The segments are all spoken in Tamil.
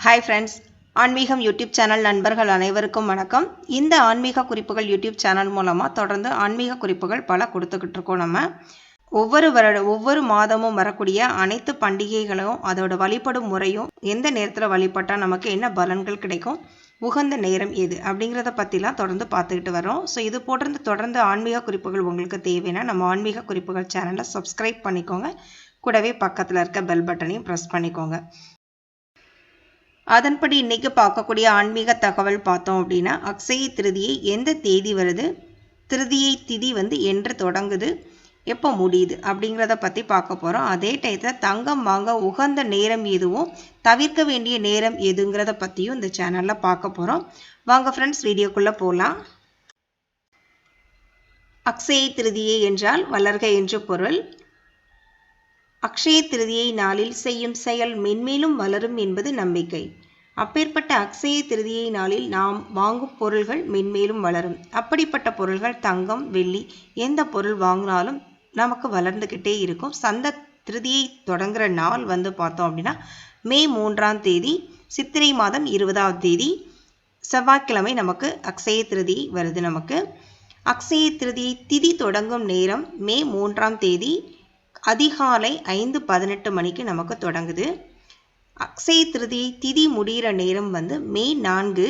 ஹாய் ஃப்ரெண்ட்ஸ் ஆன்மீகம் யூடியூப் சேனல் நண்பர்கள் அனைவருக்கும் வணக்கம். இந்த ஆன்மீக குறிப்புகள் யூடியூப் சேனல் மூலமாக தொடர்ந்து ஆன்மீக குறிப்புகள் பல கொடுத்துக்கிட்டு இருக்கோம் நம்ம. ஒவ்வொரு வருட ஒவ்வொரு மாதமும் வரக்கூடிய அனைத்து பண்டிகைகளும் அதோட வழிபடும் முறையும் எந்த நேரத்தில் வழிபட்டால் நமக்கு என்ன பலன்கள் கிடைக்கும் உகந்த நேரம் எது அப்படிங்கிறத பற்றிலாம் தொடர்ந்து பார்த்துக்கிட்டு வரோம் ஸோ இது போட்டிருந்து தொடர்ந்து ஆன்மீக குறிப்புகள் உங்களுக்கு தேவைன்னா நம்ம ஆன்மீக குறிப்புகள் சேனலை சப்ஸ்கிரைப் பண்ணிக்கோங்க. கூடவே பக்கத்தில் இருக்க பெல் பட்டனையும் ப்ரெஸ் பண்ணிக்கோங்க. அதன்படி இன்றைக்கி பார்க்கக்கூடிய ஆன்மீக தகவல் பார்த்தோம் அப்படின்னா அக்ஷய திருதியை எந்த தேதி வருது? திருதியை திதி வந்து என்று தொடங்குது. எப்போ முடியுது அப்படிங்கிறத பற்றி பார்க்க போகிறோம் அதே டயத்தில் தங்கம் வாங்க உகந்த நேரம் எதுவும் தவிர்க்க வேண்டிய நேரம் எதுங்கிறத பற்றியும் இந்த சேனலில் பார்க்க போகிறோம் வாங்க ஃப்ரெண்ட்ஸ் வீடியோக்குள்ளே போகலாம் அக்ஷய திருதியை என்றால் வளர்க என்று பொருள். அக்ஷய திருதியை நாளில் செய்யும் செயல் மென்மேலும் வளரும் என்பது நம்பிக்கை. அப்பேற்பட்ட அக்ஷய திருதியை நாளில் நாம் வாங்கும் பொருள்கள் மென்மேலும் வளரும். அப்படிப்பட்ட பொருள்கள் தங்கம் வெள்ளி எந்த பொருள் வாங்கினாலும் நமக்கு வளர்ந்துக்கிட்டே இருக்கும். சந்த திருதியை தொடங்குற நாள் வந்து பார்த்தோம் அப்படின்னா மே மூன்றாம் தேதி சித்திரை மாதம் இருபதாம் தேதி செவ்வாய்க்கிழமை நமக்கு அக்ஷய திருதி வருது நமக்கு. அக்ஷய திருதியை திதி தொடங்கும் நேரம் மே மூன்றாம் தேதி அதிகாலை ஐந்து பதினெட்டு மணிக்கு நமக்கு தொடங்குது. அக்ஷய திருதி திதி முடிகிற நேரம் வந்து மே நான்கு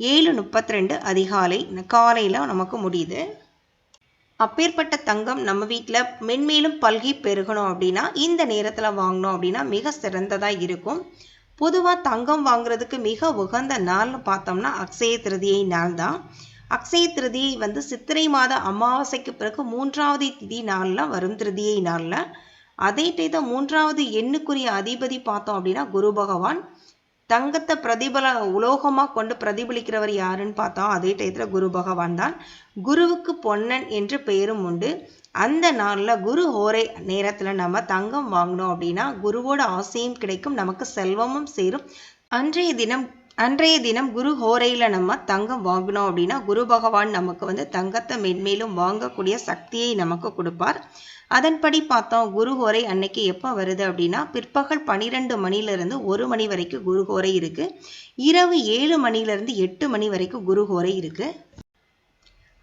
ஏழு முப்பத்தி ரெண்டு அதிகாலை காலையில் நமக்கு முடியுது. அப்பேற்பட்ட தங்கம் நம்ம வீட்டில் மென்மேலும் பல்கி பெருகணும் அப்படின்னா இந்த நேரத்தில் வாங்கினோம் அப்படின்னா மிக சிறந்ததாக இருக்கும். பொதுவாக தங்கம் வாங்குறதுக்கு மிக உகந்த நாள்னு பார்த்தோம்னா அக்ஷய திருதியை நாள் தான் அக்ஷய திருதியை வந்து சித்திரை மாத அமாவாசைக்கு பிறகு மூன்றாவது திதி நாளில் வரும் திருதியை நாளில். அதே டேத மூன்றாவது எண்ணுக்குரிய அதிபதி பார்த்தோம் அப்படின்னா குரு பகவான். தங்கத்தை பிரதிபல உலோகமாக கொண்டு பிரதிபலிக்கிறவர் யாருன்னு பார்த்தோம் அதே டயத்தில் குரு பகவான் தான். குருவுக்கு பொன்னன் என்று பெயரும் உண்டு. அந்த நாளில் குரு ஹோரை நேரத்தில் நம்ம தங்கம் வாங்கினோம் அப்படின்னா குருவோட ஆசையும் கிடைக்கும் நமக்கு செல்வமும் சேரும். அன்றைய தினம் அன்றைய தினம் குரு ஹோரையில் நம்ம தங்கம் வாங்கினோம் அப்படின்னா குரு பகவான் நமக்கு வந்து தங்கத்தை மென்மேலும் வாங்கக்கூடிய சக்தியை நமக்கு கொடுப்பார். அதன்படி பார்த்தோம் குருஹோரை அன்னைக்கு எப்போ வருது அப்படின்னா பிற்பகல் பன்னிரெண்டு மணிலேருந்து ஒரு மணி வரைக்கும் குருஹோரை இருக்குது இரவு ஏழு மணிலேருந்து எட்டு மணி வரைக்கும் குரு ஹோரை இருக்குது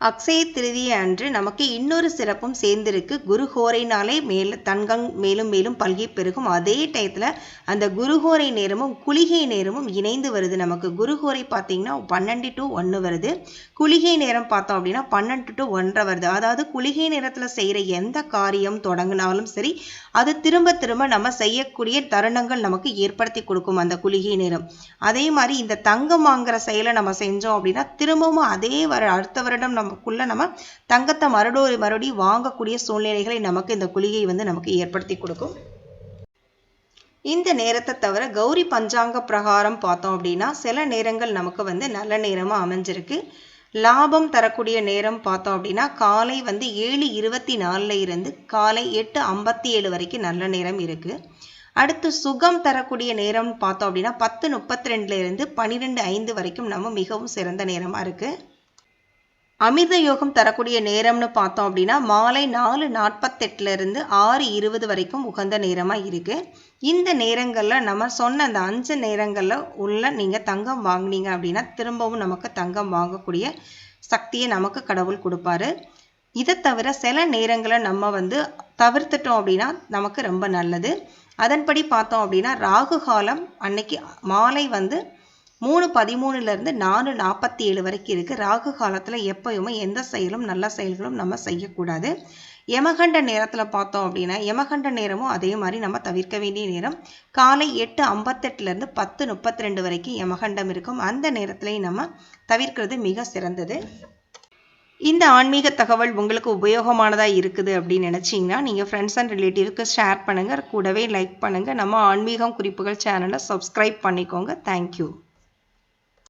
அக்ஷய திருதியை அன்று நமக்கு இன்னொரு சிறப்பும் சேர்ந்திருக்கு. குருஹோரைனாலே மேல தங்கம் மேலும் மேலும் பல்கி பெருகும். அதே டயத்தில் அந்த குருஹோரை நேரமும் குளிகை நேரமும் இணைந்து வருது நமக்கு. குருஹோரை பார்த்தீங்கன்னா பன்னெண்டு டு ஒன்று வருது. குளிகை நேரம் பார்த்தோம் அப்படின்னா பன்னெண்டு டு ஒன்றரை வருது. அதாவது குளிகை நேரத்தில் செய்கிற எந்த காரியம் தொடங்கினாலும் சரி அது திரும்ப திரும்ப நம்ம செய்யக்கூடிய தருணங்கள் நமக்கு ஏற்படுத்தி கொடுக்கும் அந்த குளிகை நேரம். அதே மாதிரி இந்த தங்கம் வாங்குற செயலை நம்ம செஞ்சோம் அப்படின்னா திரும்பவும் அதே வர அடுத்த வருடம் நமக்குள்ளே நம்ம தங்கத்தை மறுபடி மறுபடி வாங்கக்கூடிய சூழ்நிலைகளை நமக்கு இந்த குளிகை வந்து நமக்கு ஏற்படுத்தி கொடுக்கும். இந்த நேரத்தை தவிர கௌரி பஞ்சாங்க பிரகாரம் பார்த்தோம் அப்படின்னா சில நேரங்கள் நமக்கு வந்து நல்ல நேரமாக அமைஞ்சிருக்கு. லாபம் தரக்கூடிய நேரம் பார்த்தோம் அப்படின்னா காலை வந்து ஏழு இருபத்தி நாலில் இருந்து காலை எட்டு ஐம்பத்தி ஏழு வரைக்கும் நல்ல நேரம் இருக்குது அடுத்து சுகம் தரக்கூடிய நேரம் பார்த்தோம் அப்படின்னா பத்து முப்பத்தி ரெண்டுலேருந்து பன்னிரெண்டு ஐந்து வரைக்கும் நம்ம மிகவும் சிறந்த நேரமாக இருக்குது அமிர்த யோகம் தரக்கூடிய நேரம்னு பார்த்தோம் அப்படின்னா மாலை நாலு நாற்பத்தெட்டுலேருந்து ஆறு இருபது வரைக்கும் உகந்த நேரமாக இருக்குது இந்த நேரங்களில் நம்ம சொன்ன அந்த அஞ்சு நேரங்களில் உள்ள நீங்கள் தங்கம் வாங்கினீங்க அப்படின்னா திரும்பவும் நமக்கு தங்கம் வாங்கக்கூடிய சக்தியை நமக்கு கடவுள் கொடுப்பாரு. இதை தவிர சில நேரங்களை நம்ம வந்து தவிர்த்துட்டோம் அப்படின்னா நமக்கு ரொம்ப நல்லது. அதன்படி பார்த்தோம் அப்படின்னா ராகு காலம் அன்னைக்கு மாலை வந்து மூணு பதிமூணுலேருந்து நாலு நாற்பத்தி ஏழு வரைக்கும் இருக்குது ராகு காலத்தில் எப்போயுமே எந்த செயலும் நல்ல செயல்களும் நம்ம செய்யக்கூடாது. யமகண்ட நேரத்தில் பார்த்தோம் அப்படின்னா யமகண்ட நேரமும் அதே மாதிரி நம்ம தவிர்க்க வேண்டிய நேரம். காலை எட்டு ஐம்பத்தெட்டுலேருந்து பத்து முப்பத்தி ரெண்டு வரைக்கும் யமகண்டம் இருக்கும். அந்த நேரத்துலையும் நம்ம தவிர்க்கிறது மிக சிறந்தது. இந்த ஆன்மீக தகவல் உங்களுக்கு உபயோகமானதாக இருக்குது அப்படின்னு நினச்சிங்கன்னா நீங்கள் ஃப்ரெண்ட்ஸ் அண்ட் ரிலேட்டிவ்க்கு ஷேர் பண்ணுங்கள் கூடவே லைக் பண்ணுங்கள் நம்ம ஆன்மீகம் குறிப்புகள் சேனலை சப்ஸ்கிரைப் பண்ணிக்கோங்க. தேங்க்யூ